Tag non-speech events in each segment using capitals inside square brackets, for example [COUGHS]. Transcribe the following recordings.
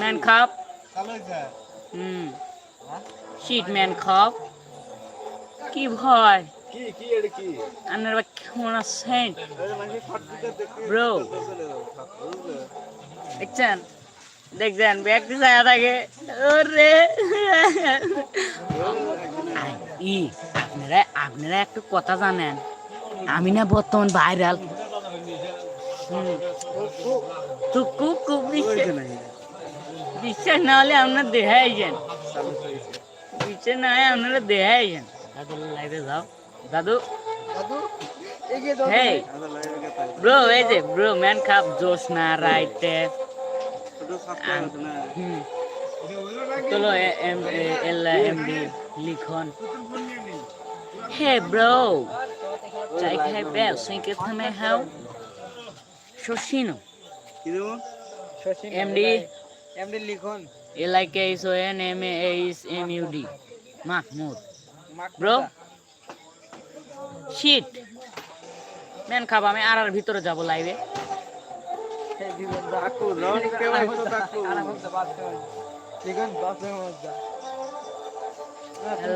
Man খাপ। হুম। Sheet man খাপ। কি ভয়। কি কি এটা কেমন আছেন? মানে. চলে দেখছেন? দেখছেন? ব্যক্তি ছায়া থাকে ওরে। ই আপনারা আপনারা একটা কথা জানেন। আমি না বর্তমান ভাইরাল তো খুব খুব বিশ্বাস বিশ্বাস না হলে আপনার দেখাই যান। বিশ্বাস না হয় আপনারা দেখাই যান। দাদু লাইভে যাও। দাদু। দাদু ব্রো এই যে ব্রো ম্যান খাপ জোসনা রাইটে ছোট না হুম চলো এম এল এম ডি লিখন। Hey bro. চাই খাই বেল সিংকে থামে হাও। শশিনো। কি দেবো এম ডি এমডি লিখন। L I K S O N M A H M U D. Mahmud. Bro. Shit man খাব আমি আর আর ভিতরে যাব লাইভে ডাকু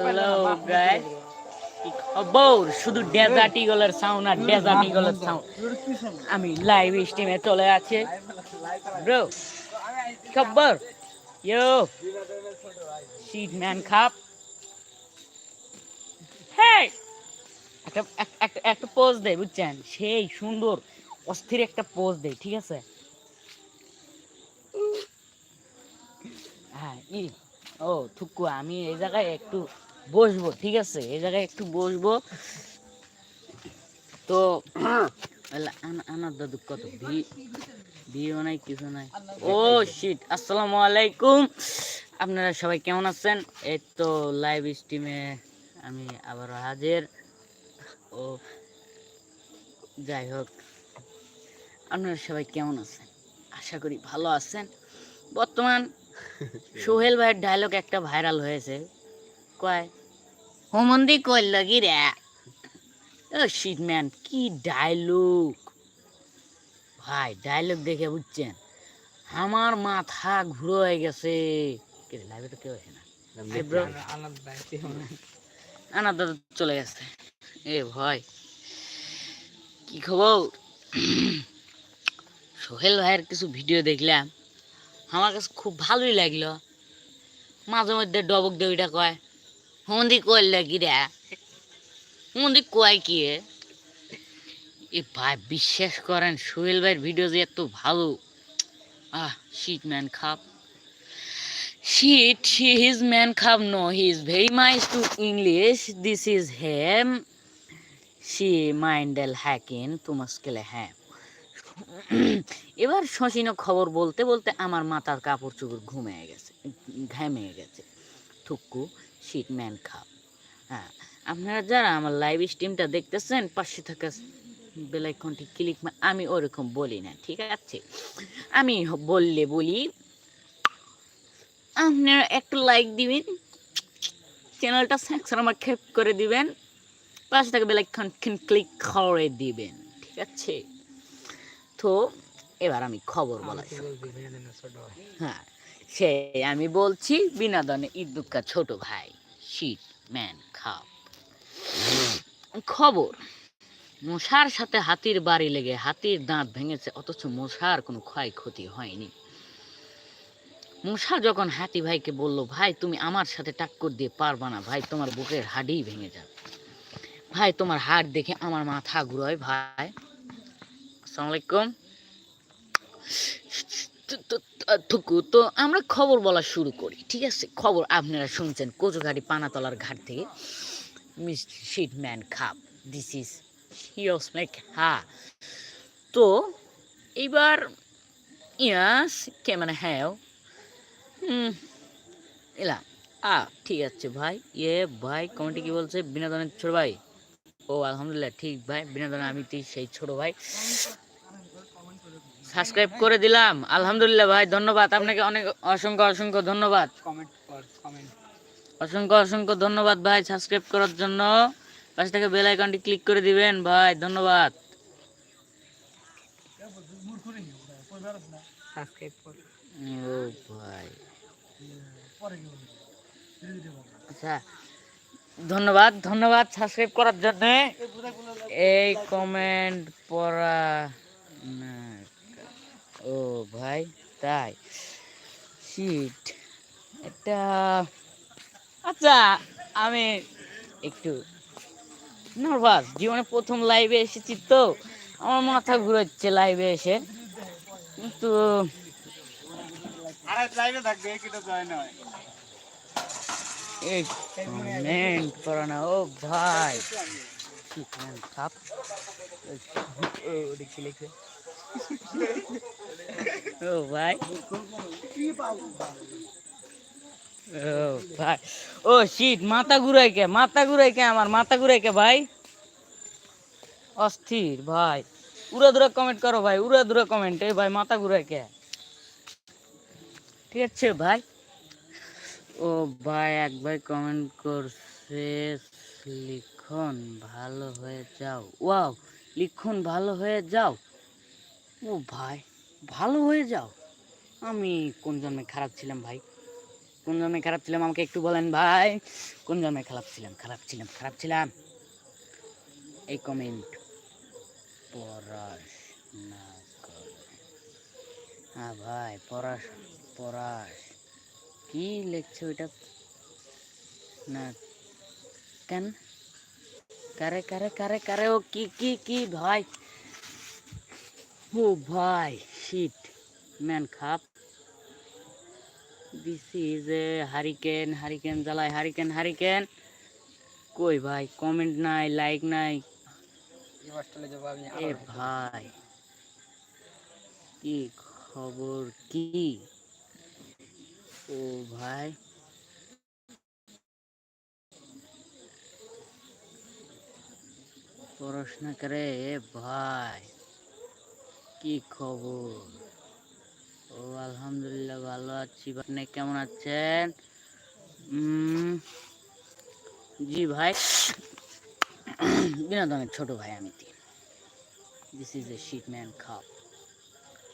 হ্যালো গাইস শুধু সাউন্ড আর সাউন্ড আমি লাইভ স্ট্রিমে চলে আছে। ব্রো খবর? ইয়ো শিট ম্যান খাপ। হেই একটা একটা একটা পোজ দেয় বুঝছেন? সেই সুন্দর, অস্থির একটা পোজ দেয় ঠিক আছে? হ্যাঁ ই, ও, থুকু, আমি এই জায়গায় একটু বসবো ঠিক আছে? এই জায়গায় একটু বসবো। তো আনার দাদু কত? ভি ভিও নাই কিছু নাই। ও শিট আসসালামু আলাইকুম। আপনারা সবাই কেমন আছেন? এই তো লাইভ স্ট্রিমে আমি আবার হাজির। ও যাই হোক। আপনারা সবাই কেমন আছেন? আশা করি ভালো আছেন। বর্তমান [LAUGHS] সোহেল ভাইয়ের ডায়লগ একটা ভাইরাল হয়েছে। কয়? হোমন্দি কইল কি রে। ও শিট ম্যান কি ডায়লগ ভাই ডায়লগ দেখে বুঝছেন? আমার মাথা ঘুরো হয়ে গেছে। কে লাইভে তো কেউ আসে না। আনা দাদা চলে গেছে। এ ভাই কি খবর? সোহেল ভাইয়ের কিছু ভিডিও দেখলাম। আমার কাছে খুব ভালোই লাগল। মাঝে মধ্যে ডবক দেবিটা কয় হুমন্দি কইলে কি রে হুমন্দি কয় কি এ ভাই বিশ্বাস করেন সোহেল ভাইয়ের ভিডিও যে এত ভালো আহ শিট ম্যান খাপ শিট হিজ ম্যান খাপ no is very mice to English this is হেম সি মাইন্ডেল হ্যাকিন তুমাস্কেলে হ্যাঁ এবার শশীন খবর বলতে বলতে আমার মাথার কাপড় চোপড় ঘুমিয়ে গেছে ঘামে গেছে। থুক্কু শিট ম্যান খাপ হ্যাঁ আপনারা যারা আমার লাইভ স্ট্রিমটা দেখতেছেন পাশে থাকা বেলাইকনটি ক্লিক আমি ওরকম বলি না ঠিক আছে? আমি বললে বলি আপনারা একটা লাইক দিবেন চ্যানেলটা আমার সাবস্ক্রাইব করে দিবেন পাশে থাকা বেলাইকন ক্লিক করে দিবেন ঠিক আছে? তো এবার আমি খবর বলা হ্যাঁ সে আমি বলছি বিনোদনে ইদুক্কা ছোট ভাই শিট ম্যান, খাপ। খবর, মশার সাথে হাতির বাড়ি লেগে হাতির দাঁত ভেঙেছে, অথচ মশার কোনো ক্ষয়ক্ষতি হয়নি। মশা যখন হাতি ভাইকে বলল, ভাই, তুমি আমার সাথে টাক্কর দিয়ে পারবা না, ভাই, তোমার বুকের হাড়ই ভেঙে যাবে। ভাই, তোমার হাড় দেখে আমার মাথা ঘুরোয়, ভাই। আসসালামু আলাইকুম। তো- তো- তো- থুকু তো আমরা খবর বলা শুরু করি, ঠিক আছে? খবর আপনারা শুনছেন কচুঘাটি পানাতলার ঘাট থেকে। মিস শিট ম্যান খাপ দিস ইজ হিরোস মেক হা। তো এইবার, ইয়াস, কে মানে হ্যাঁ এলাম। আ, ঠিক আছে ভাই। ইয়ে ভাই, কমেন্টে কি বলছে? বিনোদনের ছোট ভাই? ও, আলহামদুলিল্লাহ, ঠিক ভাই। বিনোদন আমি তুই সেই ছোট ভাই। সাবস্ক্রাইব করে দিলাম। আলহামদুলিল্লাহ ভাই ধন্যবাদ। আপনাকে অনেক অসংখ্য অসংখ্য ধন্যবাদ। অসংখ্য অসংখ্য ধন্যবাদ ভাই সাবস্ক্রাইব করার জন্য। পাশে থেকে বেল আইকনটি ক্লিক করে দিবেন ভাই ধন্যবাদ। ও ভাই। আচ্ছা ধন্যবাদ ধন্যবাদ সাবস্ক্রাইব করার জন্য। এই কমেন্ট পড়া না। ও ভাই তাই? শিট এটা আচ্ছা আমি একটু নার্ভাস জীবনে প্রথম লাইভে এসেছি তো। আমার মাথা ঘুরাচ্ছে লাইভে এসে। কিন্তু ও ভাই। লিখে? ও ভাই ও ভাই ও শীত মাথা ঘুরাই কে? মাথা ঘুরাই কে আমার? মাথা ঘুরাই কে ভাই? অস্থির, ভাই। উড়া দুরা কমেন্ট করো ভাই, উড়া দুরা কমেন্ট এই ভাই, মাথা ঘুরাই কে? ঠিক আছে ভাই। ও ভাই, এক ভাই কমেন্ট করছে, লিখন ভালো হয়ে যাও। ওয়াও লিখন ভালো হয়ে যাও। ও ভাই, ভালো হয়ে যাও। আমি কোন জন্মে খারাপ ছিলাম ভাই? কোন জন্মে খারাপ ছিলাম আমাকে একটু বলেন ভাই। কোন জন্মে খারাপ ছিলাম খারাপ ছিলাম খারাপ ছিলাম? এই কমেন্ট পড়াশোনা হ্যাঁ ভাই পড়াশ পড়াশ কি লিখছে ওইটা না, কেন? কারে কারে কারে কারে ও কি কি কি ভাই? ও ভাই শিট ম্যান খাপ। This is a hurricane hurricane জ্বালায় হারিকেন হারিকেন কই ভাই কমেন্ট নাই লাইক নাই। এ ভাই, কি খবর, কি? ও ভাই। পড়াশোনা করে, এ ভাই। কি খবর? ও, আলহামদুলিল্লাহ ভালো আছি। আপনি কেমন আছেন? জি ভাই। বিনোদনের ছোট ভাই আমি this is a shit man cup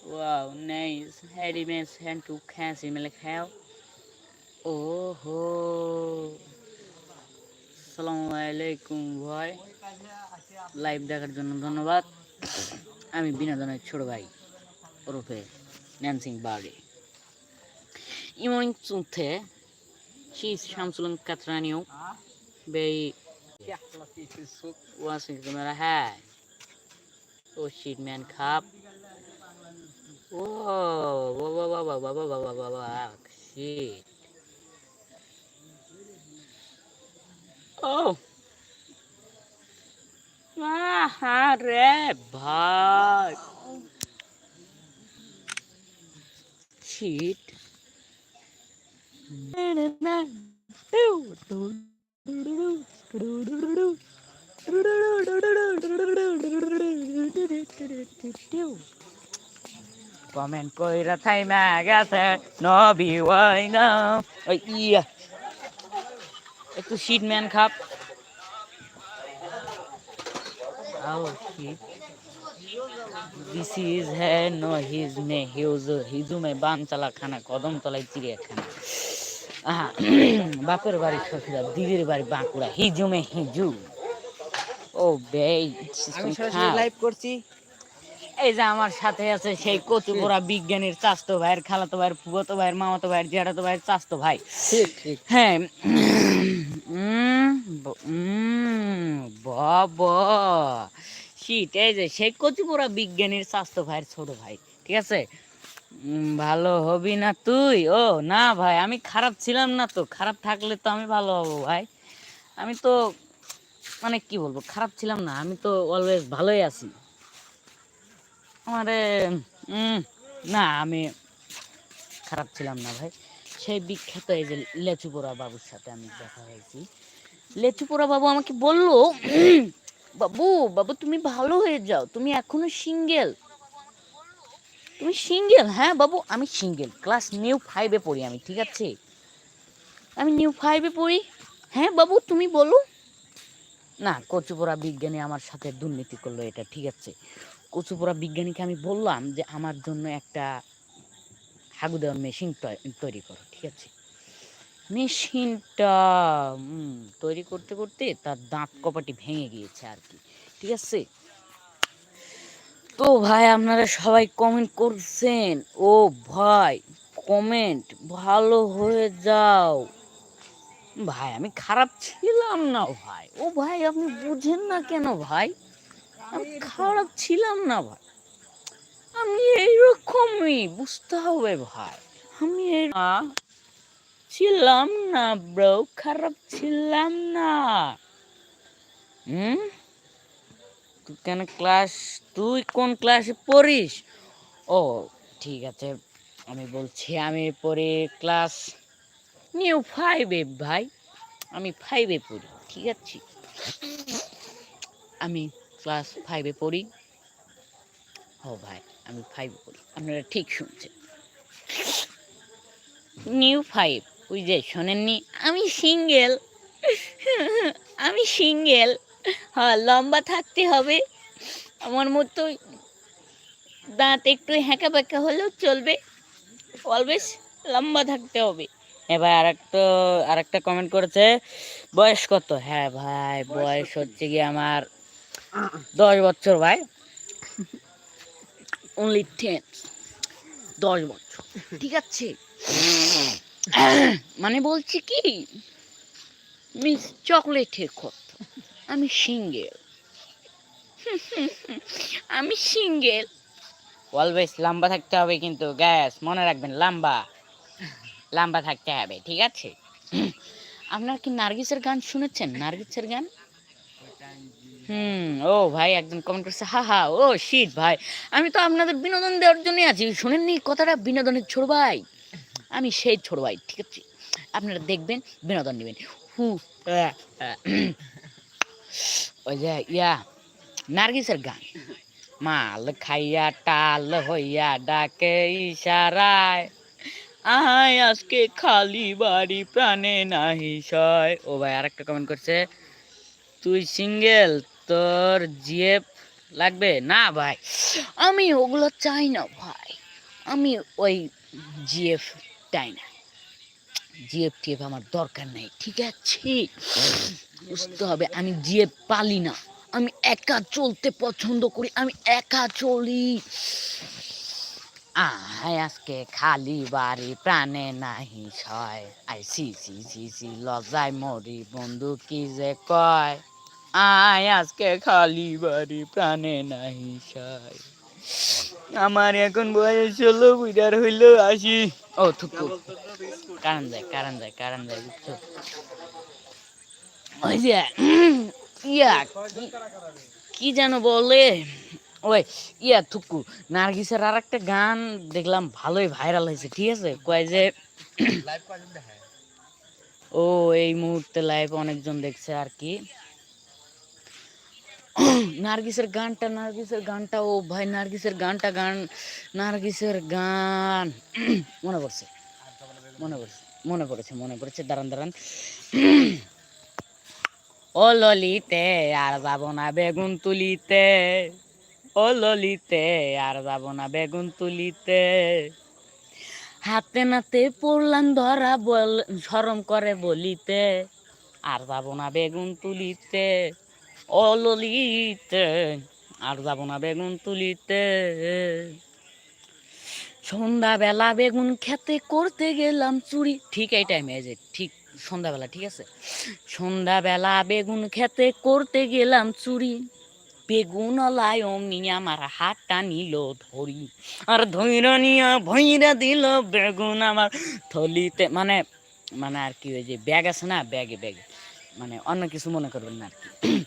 wow nice Harry man's hand to খ্যাঁসি মেলে খাও ওহো সালামু আলাইকুম ভাই। লাইভ দেখার জন্য ধন্যবাদ। আমি বিনোদনের ছোট ভাই ওরফে ন্যান্সিং বার্ডে ইমনিং চুথে শি শামসুলন কাতরানিও বেই হ্যাঁ ও শিট ম্যান খাপ ও বাবা বাবা বাবা বাবা বাবা ও আরে ভাই। শিট কমেন্ট কইরা থাইমা গেছে, নবী ওয়াইনা ওই ইয়া। একটু শিট ম্যান খাপ। নো হিজ মে হিউজ হিজু মে বানচালা খানা কদম তলাই চিড়িয়াখানা আহা বাপের বাড়ি শ্বশুরা দিদির বাড়ি বাঁকুড়া হিজু মে হিজু ও বে আমি লাইভ করছি। এই যে আমার সাথে আছে সেই কচু কচুপোড়া বিজ্ঞানীর চাস্তো ভাইয়ের খালাতো ভাইয়ের ফুবতো ভাইয়ের মামাতো ভাইয়ের জেঠাতো ভাইয়ের চাস্তো ভাই। হ্যাঁ বাবা। শীত এই যে সেই কচুপোড়া বিজ্ঞানীর স্বাস্থ্য ভাইয়ের ছোট ভাই, ঠিক আছে? ভালো হবি না তুই? ও, না ভাই, আমি খারাপ ছিলাম না তো, খারাপ থাকলে তো আমি ভালো হব ভাই। আমি তো মানে কি বলব, খারাপ ছিলাম না, আমি তো অলওয়েজ ভালোই আছি। আমারে না, আমি খারাপ ছিলাম না ভাই। সেই বিখ্যাত এই যে লেচুপোড়া বাবুর সাথে আমি দেখা হয়েছি। লেচুপোড়া বাবু আমাকে বলল, বাবু বাবু, তুমি ভালো হয়ে যাও, তুমি এখনও সিঙ্গেল। তুমি সিঙ্গেল? হ্যাঁ বাবু, আমি সিঙ্গেল। ক্লাস নিউ ফাইভে পড়ি আমি, ঠিক আছে? আমি নিউ ফাইভে পড়ি। হ্যাঁ বাবু, তুমি বলো। না, কচুপোড়া বিজ্ঞানী আমার সাথে দুর্নীতি করল এটা, ঠিক আছে? কচুপোড়া বিজ্ঞানীকে আমি বললাম যে, আমার জন্য একটা হাগু দেওয়ার মেশিন তৈরি করো, ঠিক আছে? মেশিনটা তৈরি করতে করতে তার দাঁত কপাটি ভেঙে গিয়েছে আর কি। ঠিক আছে? তো ভাই, আপনারা সবাই কমেন্ট করছেন। ও ভাই কমেন্ট ভালো হয়ে যাও। ভাই, আমি খারাপ ছিলাম না ভাই। ও ভাই, আপনি বুঝেন না কেন ভাই? আমি খারাপ ছিলাম না ভাই। আমি এইরকমই, বুঝতে হবে ভাই। আমি ছিলাম না ব্রো খারাপ ছিলাম না হুম তুই কেন ক্লাস তুই কোন ক্লাসে পড়িস? ও, ঠিক আছে। আমি বলছি, আমি পড়ি ক্লাস নিউ ফাইভে ভাই। আমি ফাইভে পড়ি, ঠিক আছে? আমি ক্লাস ফাইভে পড়ি। ও, ভাই, আমি ফাইভে পড়ি। আপনারা ঠিক শুনছেন। নিউ ফাইভ ওই যে শোনেননি আমি সিঙ্গেল। আমি সিঙ্গেল। হ্যাঁ লম্বা থাকতে হবে। আমার মতো দাঁত একটু হ্যাঁকা ব্যাঁকা হলেও চলবে। অলওয়েজ লম্বা থাকতে হবে। হ্যাঁ ভাই আর একটা আর একটা কমেন্ট করেছে বয়স কত? হ্যাঁ ভাই বয়স হচ্ছে গিয়ে আমার দশ বছর ভাই। অনলি টেন দশ বছর। ঠিক আছে। মানে বলছি কি মিস চকলেটের কথা। আমি সিঙ্গেল। আমি সিঙ্গেল। অলওয়েজ লম্বা থাকতে হবে কিন্তু গ্যাস মনে রাখবেন লম্বা। লম্বা থাকতে হবে ঠিক আছে? আপনার কি নার্গিসের গান শুনেছেন? নার্গিসের গান? হুম ও ভাই একজন কমেন্ট করছে হা হা ও শীত ভাই। আমি তো আপনাদের বিনোদন দেওয়ার জন্যই আছি। শুনেননি কথাটা? বিনোদনের ছোট ভাই। আমি সেই ছোট ভাই, ঠিক আছে? আপনারা দেখবেন, বিনোদন নেবেন। হু ওই যে ইয়া, নার্গিসের গান। মাল খাইয়া, টাল হইয়া ডাকে ইশারায়। আয় আজকে খালি বাড়ি, প্রাণে নাহি সয়। ও ভাই আরেকটা কমেন্ট করছে, তুই সিঙ্গেল তোর জিএফ লাগবে? না ভাই, আমি ওগুলো চাই না ভাই। আমি ওই জিএফ চাই না। জিএফ টিএফ আমার দরকার নাই, ঠিক আছে? বুঝতে হবে, আমি জিএফ পালি না। আমি একা চলতে পছন্দ করি, আমি একা চলি। আয় আজকে খালি বাড়ি, প্রাণে নাহি সয়। আই সি সি সি সি লজায় মরি, বন্ধু কি যে কয়? আয়, আজকে খালি বাড়ি, প্রাণে নাহি সয়। আমার এখন বয়স হলো বুড়ার হইল আসি ও থুকু কারণ যায় কারণ যায় কারণ যায় বুঝছ? ওই যে ইয়া কি- যেন বলে? ওই ইয়া থুকু নার্গিসের আর একটা গান দেখলাম ভালোই ভাইরাল হয়েছে ঠিক আছে? কয় যে ও এই মুহূর্তে লাইভ অনেকজন দেখছে আর কি। নার্গিসের গানটা নার্গিসের গানটা, ও ভাই নার্গিসের গানটা গান, নার্গিসের গান। মনে পড়ছে মনে পড়ছে, মনে পড়েছে মনে পড়েছে। দাঁড়ান দাঁড়ান। ও ললিতে আর যাব না বেগুন তুলিতে। ও ললিতে আর যাব না বেগুন তুলিতে। হাতে নাতে পড়লাম ধরা বল সরম করে বলিতে। আর যাব না বেগুন তুলিতে। ও আর যাব না বেগুন তুলিতে। সন্ধ্যাবেলা বেগুন খেতে করতে গেলাম চুরি। ঠিক এই টাইমে যে, ঠিক সন্ধ্যাবেলা, ঠিক আছে? সন্ধ্যাবেলা বেগুন খেতে করতে গেলাম চুরি। বেগুন লাই অমনি আমার হাতটা নিল ধরি। আর ধৈরা নিয়া ভৈরা দিল বেগুন আমার থলিতে। মানে মানে আর কি, ওই যে ব্যাগ আছে না, ব্যাগে ব্যাগে। মানে অন্য কিছু মনে করবেন না আর কি।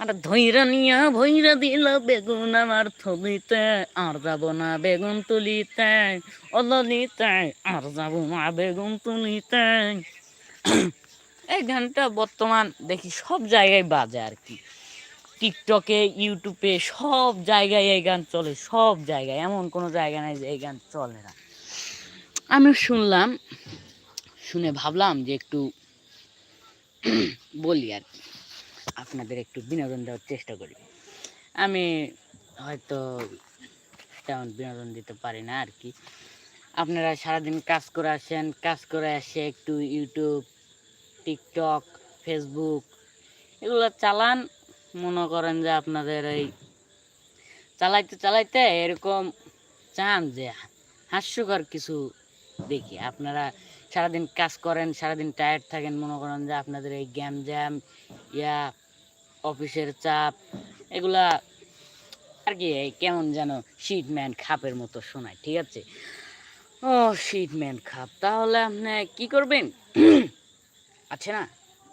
আর ধৈরা নিয়া ভৈরা দিল বেগুন আমার থলিতে, আর যাব না বেগুন তুলিতে। অললিতে, আর যাব না বেগুন তুলিতে। এই গানটা বর্তমান দেখি সব জায়গায় বাজে আর কি। টিকটকে, ইউটিউবে সব জায়গায় এই গান চলে, সব জায়গায়। এমন কোনো জায়গা নাই যে এই গান চলে না। আমি শুনলাম, শুনে ভাবলাম যে একটু বলি আর কি। আপনাদের একটু বিনোদন দেওয়ার চেষ্টা করি। আমি হয়তো তেমন বিনোদন দিতে পারি না আর কি। আপনারা সারাদিন কাজ করে আসেন, কাজ করে আসে একটু ইউটিউব টিকটক ফেসবুক এগুলো চালান। মনে করেন যে আপনাদের এই চালাইতে চালাইতে এরকম চান যে হাস্যকর কিছু দেখি। আপনারা সারাদিন কাজ করেন, সারাদিন টায়ার্ড থাকেন, মনে করেন যে আপনাদের এই গ্যাম জ্যাম, ইয়া অফিসের চাপ, এগুলা আর কি কেমন যেন শিটম্যান খাপের মতো শোনায়, ঠিক আছে? ও শিটম্যান খাপ, তাহলে আপনি কি করবেন? [CLEARS THROAT] আছে না?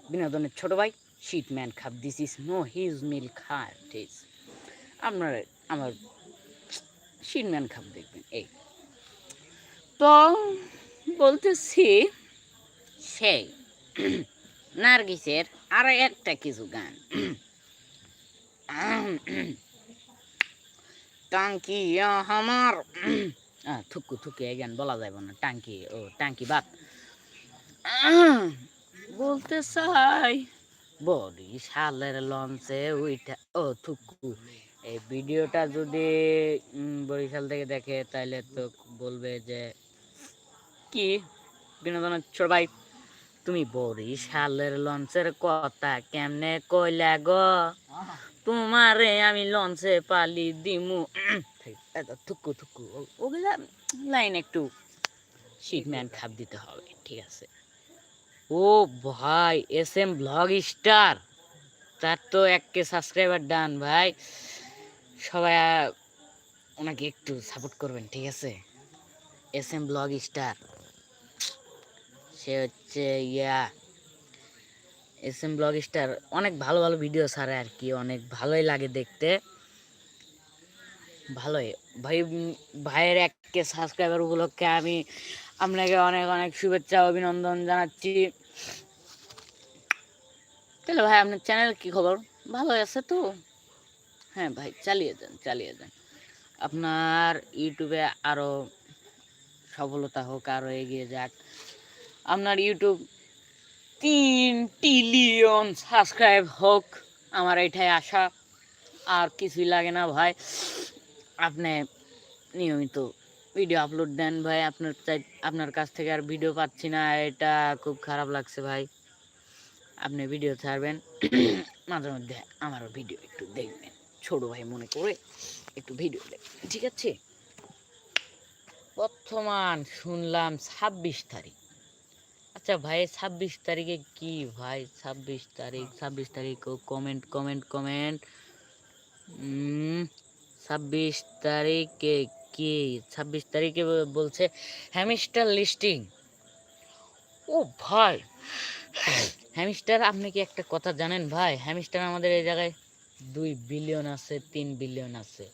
বিনোদনের ছোট ভাই শিটম্যান খাপ this is no his meal খাপ দিস আপনার, আমার শিটম্যান খাপ দেখবেন, এই। তো, বলতেছি, সেই, [CLEARS THROAT] নার্গিসের আর একটা কিছু গান। টাঙ্কি আমার। থুকু থুকু গান বলা যাবে না। টাঙ্কি, ও, টাঙ্কি বাত বলতে চাই বরিশালের লঞ্চে ওইটা ও, থুকু। এই ভিডিওটা যদি বরিশাল থেকে দেখে তাহলে তো বলবে যে, কি? বিনোদনের ছোট ভাই। তুমি বরিশালের লঞ্চের কথা কেমনে কইলা গো? তোমারে আমি লঞ্চে পালি দিমু। থুকু থুকু ওগুলা লাইন একটু শিটম্যান খাপ দিতে হবে, ঠিক আছে। ও ভাই, এস এম ব্লগ স্টার, তার তো এককে সাবস্ক্রাইবার ডান ভাই। সবাই ওনাকে একটু সাপোর্ট করবেন, ঠিক আছে? S M blog star. সে হচ্ছে ইয়া এস এম ব্লগ স্টার অনেক ভালো ভালো ভিডিও ছাড়ে আর কি, অনেক ভালোই লাগে দেখতে। ভালোই। ভাই, ভাইয়ের এককে সাবস্ক্রাইবার উপলক্ষে আমি আপনাকে অনেক অনেক শুভেচ্ছা, অভিনন্দন জানাচ্ছি। তাহলে ভাই, আপনার চ্যানেল কি খবর? ভালো আছে তো? হ্যাঁ ভাই, চালিয়ে যান চালিয়ে যান আপনার ইউটিউবে আরও সফলতা হোক আরও এগিয়ে যাক। আপনার ইউটিউব তিন ট্রিলিয়ন সাবস্ক্রাইব হোক, আমার এটাই আশা। আর কিছুই লাগে না ভাই। আপনি নিয়মিত ভিডিও আপলোড দেন ভাই। আপনার চাই, আপনার কাছ থেকে আর ভিডিও পাচ্ছি না, এটা খুব খারাপ লাগছে ভাই। আপনি ভিডিও ছাড়বেন, [CLEARS THROAT] মাঝে মধ্যে আমারও ভিডিও একটু দেখবেন। ছোট ভাই মনে করে একটু ভিডিও দেখবেন, ঠিক আছে? বর্তমান শুনলাম ছাব্বিশ তারিখ। আচ্ছা ভাই, ছাব্বিশ তারিখে কি ভাই? ছাব্বিশ তারিখ ছাব্বিশ তারিখ কমেন্ট কমেন্ট কমেন্ট ছাব্বিশ তারিখে কি? ছাব্বিশ তারিখে বলছে হ্যামিস্টার লিস্টিং ও ভাই হ্যামিস্টার আপনি কি একটা কথা জানেন ভাই? হ্যামিস্টার আমাদের এই জায়গায় দুই বিলিয়ন আছে, তিন বিলিয়ন আছে।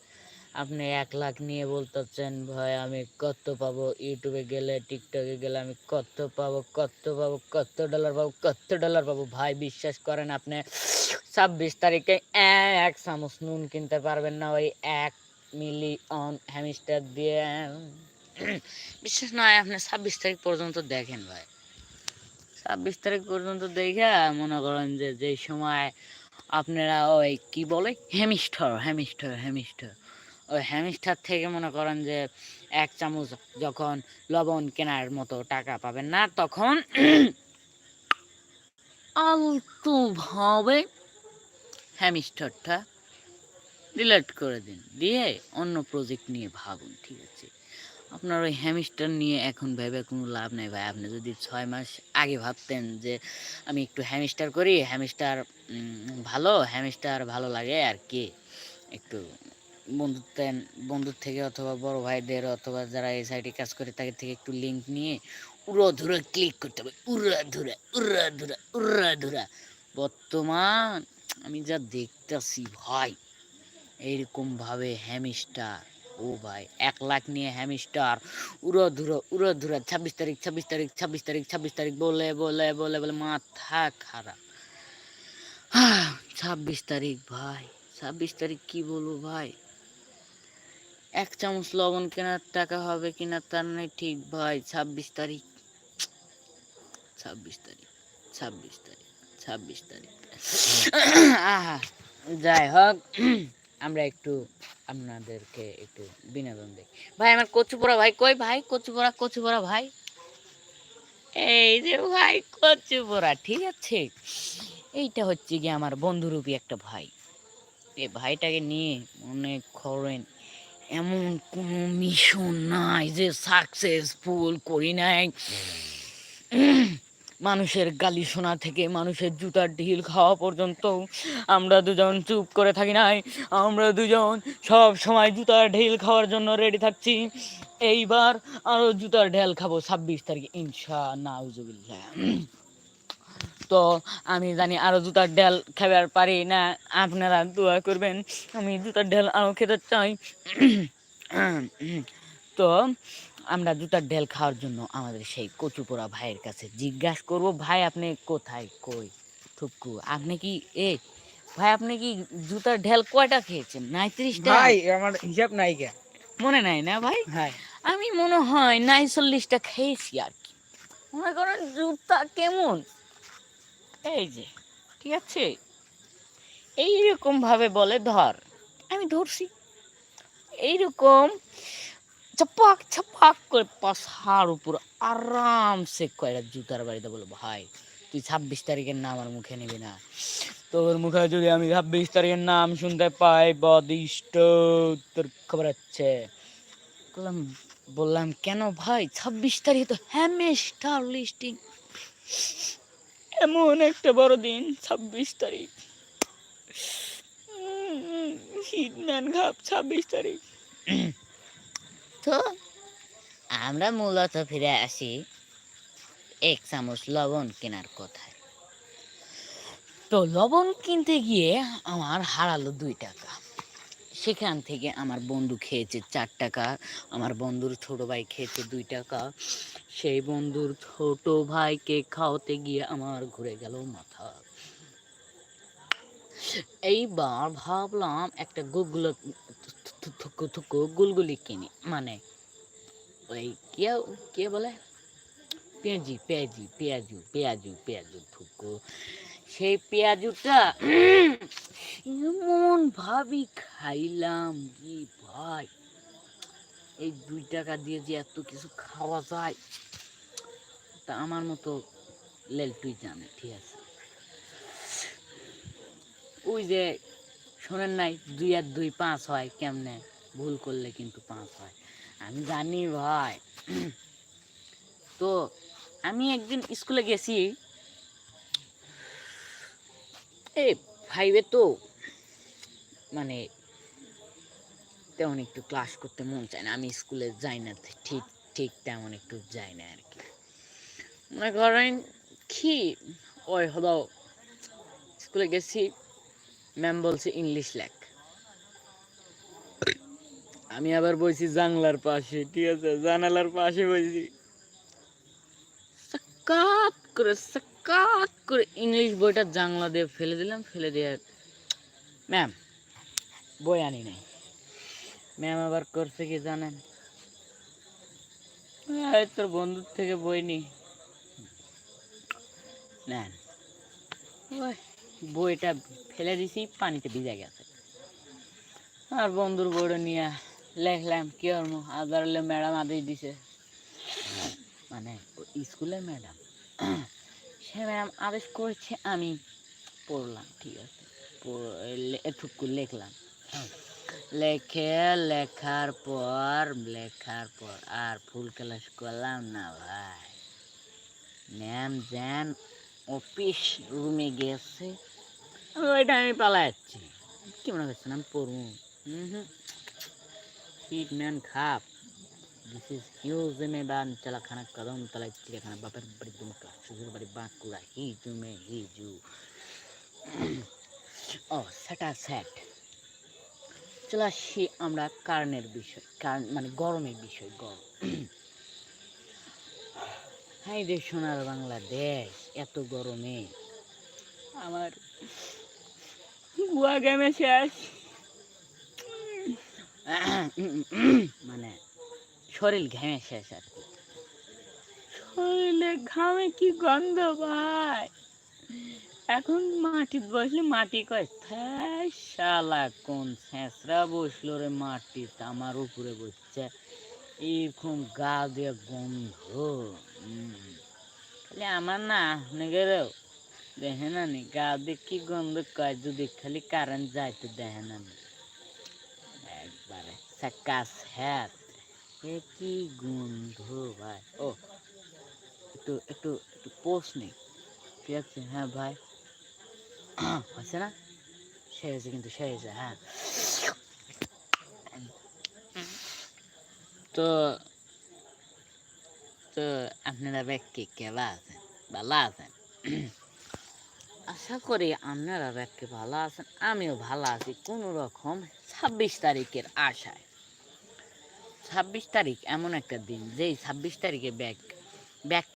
আপনি এক লাখ নিয়ে বলতেছেন, ভাই, আমি কত পাবো? ইউটিউবে গেলে, টিকটকে গেলে আমি কত পাবো? কত পাবো? কত ডলার পাবো? কত ডলার পাবো? ভাই, বিশ্বাস করেন আপনি, ছাব্বিশ তারিখে এক চামচ নুন কিনতে পারবেন না, ওই এক মিলিয়ন হ্যামিস্টার দিয়ে। বিশ্বাস নয়, আপনি ছাব্বিশ তারিখ পর্যন্ত দেখেন ভাই। ছাব্বিশ তারিখ পর্যন্ত দেখে মনে করেন যে যেই সময় আপনারা ওই কি বলে? Hamster hamster hamster. ওই হ্যামিস্টার থেকে মনে করেন যে এক চামচ যখন লবণ কেনার মতো টাকা পাবেন না, তখন আলতু ভাবে হ্যামিস্টারটা ডিলিট করে দিন। দিয়ে অন্য প্রজেক্ট নিয়ে ভাবুন, ঠিক আছে? আপনার ওই হ্যামিস্টার নিয়ে এখন ভেবে কোনো লাভ নেই ভাই। আপনি যদি ছয় মাস আগে ভাবতেন যে আমি একটু হ্যামিস্টার করি হ্যামিস্টার ভালো হ্যামিস্টার ভালো লাগে আর কি? একটু বন্ধুত্বের বন্ধুর থেকে অথবা বড় ভাইদের অথবা যারা এই সাইডে কাজ করে তাদের থেকে একটু লিঙ্ক নিয়ে উড়ো ধুরে ক্লিক করতে হবে। উড়া ধুরা উড়া ধুরা উড়া ধুরা বর্তমান আমি যা দেখতেছি ভাই, এইরকম ভাবে হ্যামিস্টার ও ভাই, এক লাখ নিয়ে হ্যামিস্টার উড়ো ধুরো উড়ো ধুরা ছাব্বিশ তারিখ ছাব্বিশ তারিখ ছাব্বিশ তারিখ ছাব্বিশ তারিখ বলে বলে বলে বলে মাথা খারাপ। ছাব্বিশ তারিখ ভাই, ছাব্বিশ তারিখ কি বলব ভাই? এক চামচ লবণ কেনার টাকা হবে কিনা তার নেই ঠিক ভাই, ছাব্বিশ তারিখ। ছাব্বিশ তারিখ ছাব্বিশ তারিখ ছাব্বিশ তারিখ। আহা, যাই হোক, আমরা একটু আপনাদেরকে একটু বিনোদন দিই ভাই, আমার কচুপোড়া ভাই কই ভাই? কচুপোড়া কচুপোড়া ভাই? এই যে ভাই কচুপোড়া ঠিক আছে। এইটা হচ্ছে গিয়ে আমার বন্ধুরূপী একটা ভাই। এই ভাইটাকে নিয়ে মনে করেন এমন কোনো মিশন নাই যে সাকসেসফুল করি নাই। মানুষের গালি শোনা থেকে মানুষের জুতার ঢিল খাওয়া পর্যন্ত আমরা দুজন চুপ করে থাকি নাই। আমরা দুজন সব সময় জুতার ঢিল খাওয়ার জন্য রেডি থাকছি। এইবার আরও জুতার ঢেল খাব ছাব্বিশ তারিখে, ইনশা, নাউজুবিল্লাহ। তো আমি জানি আরও জুতার ঢেল খাবার পারি না। আপনারা দোয়া করবেন আমি জুতার ঢেল আরও খেতে চাই। তো আমরা জুতার ঢেল খাওয়ার জন্য আমাদের সেই কচুপোড়া ভাইয়ের কাছে জিজ্ঞাসা করব ভাই আপনি কোথায়? কই? ঠুকু আপনি কি এ ভাই আপনি কি জুতার ঢেল কয়টা খেয়েছেন? নাইত্রিশটা? ভাই আমার হিসাব নাই কে মনে নাই না ভাই? হ্যাঁ আমি মনে হয় নাইচল্লিশটা খেয়েছি আর কি। মনে করেন জুতা কেমন? এই যে, ঠিক আছে? এইরকম ভাবে বলে ধর। আমি ধরছি। এইরকম চাপাক চাপাক করে পাশার উপর আরামসে কয়টা জুতার বাড়িতে বলো ভাই, তুই ছাব্বিশ তারিখের নাম আমার মুখে নিবি না। তোর মুখে যদি আমি ছাব্বিশ তারিখের নাম শুনতে পাই, বদিষ্ট তোর খবর আছে। বললাম বললাম, কেন ভাই? ছাব্বিশ তারিখে তো হ্যামেস্টার লিস্টিং। এমন একটা বড় দিন ছাব্বিশ তারিখ। হিটম্যান ঘাপ ছাব্বিশ তারিখ। তো আমরা মূলত ফিরে আসি এক চামচ লবণ কেনার কথায়। তো লবণ কিনতে গিয়ে আমার হারালো দুই টাকা। সেখান থেকে আমার বন্ধু খেয়েছে চার টাকা, আমার বন্ধুর ছোট ভাই খেয়েছে দুই টাকা। সেই বন্ধুর ছোট ভাইকে খাওয়াতে গিয়ে আমার ঘুরে গেল মাথা। এইবার ভাবলাম একটা গুগলো গুলগুলি কিনি। মানে ওই কে কে বলে? পেঁয়াজি পেঁয়াজি, পেঁয়াজু পেঁয়াজু পেঁয়াজু থুকু। সেই পেঁয়াজুটা এমন ভাবি খাইলাম কি ভাই। এই দুই টাকা দিয়ে যে এত কিছু খাওয়া যায়, তা আমার মতো লেলটুই জানে, ঠিক আছে। ওই যে শোনেন নাই, দুই আর দুই পাঁচ হয়, কেমনে? ভুল করলে কিন্তু পাঁচ হয়। আমি জানি ভাই। তো আমি একদিন স্কুলে গেছি এ ফাইভে তো মানে তেমন একটু ক্লাস করতে মন চায় না। আমি স্কুলে যাই না, ঠিক ঠিক তেমন একটু যাই না আর কি। মনে করেন কি, ওই হলো স্কুলে গেছি ম্যাম বলছে ইংলিশ লেখ। আমি আবার বইছি জানলার পাশে, ঠিক আছে? জানালার পাশে বইছি সাকাত করে সাকাত করে ইংলিশ বইটা জানলা দিয়ে ফেলে দিলাম ফেলে দিয়ে ম্যাম বই আনি নাই। ম্যাম আবার করছে কি জানেন? তোর বন্ধুর থেকে বই নি। নেন। বইটা ফেলে দিছি পানিতে ভিজে গেছে। আর বন্ধুর বইটা নিয়ে লেখলাম কি করব? আবার ম্যাডাম আদেশ দিছে। মানে স্কুলের ম্যাডাম। সে ম্যাডাম আদেশ করেছে আমি পড়লাম, ঠিক আছে। এটুকু লিখলাম। লেখে, লেখার পর লেখার পর আর ফুল ক্লাস করলাম না ভাই। ম্যাম জ্যান অফিস রুমে গেছে, ওইটা আমি পালা যাচ্ছি কি মনে করছেন, আমি পড়ব? হুম। হুম হিটম্যান খাপ। দিস ইজ হিউজ মে বান চালা খানা কদম তলায় চিড়িয়াখানা বাপের বাড়ি দুমকা শ্বশুর বাড়ি বাঁকুড়া হিজু মে হিজু ও সেটা সেট চলে আসছি আমরা কারণের বিষয় কারণ মানে গরমের বিষয় গরম হাই রে সোনার বাংলাদেশ এত গরমে আমার গুয়া গেমে শেষ মানে শরীর ঘেমে শেষ আর কি। শরীরে ঘামে কি গন্ধ ভাই? এখন মাটিত বসলে মাটি কয় "থ্যাস শালা কোন ছেঁচড়া বসল রে মাটিত আমার উপরে বসছে। এরকম গা দিয়ে গন্ধ। খালি আমার না আপনাদেরও দেখে না নি, গা দিয়ে কি গন্ধ কয়, যদি খালি কারেন্ট যাইতে দেখে না একবারে সাকাস হ্যাট এ কি গন্ধ ভাই। ও, একটু একটু একটু পোস্ট নেই ঠিক আছে হ্যাঁ ভাই। [COUGHS] হয়েছে না? সে হয়েছে কিন্তু সে হয়েছে হ্যাঁ। তো তো আপনারা ব্যক্তি কেবা আছেন? ভালো আছেন? [COUGHS] আশা করি আপনারা ব্যক্তি ভালো আছেন। আমিও ভালো আছি। কোনো রকম ছাব্বিশ তারিখের আশায়। ছাব্বিশ তারিখ এমন একটা দিন যেই ছাব্বিশ তারিখে ব্যাগ ব্যাগ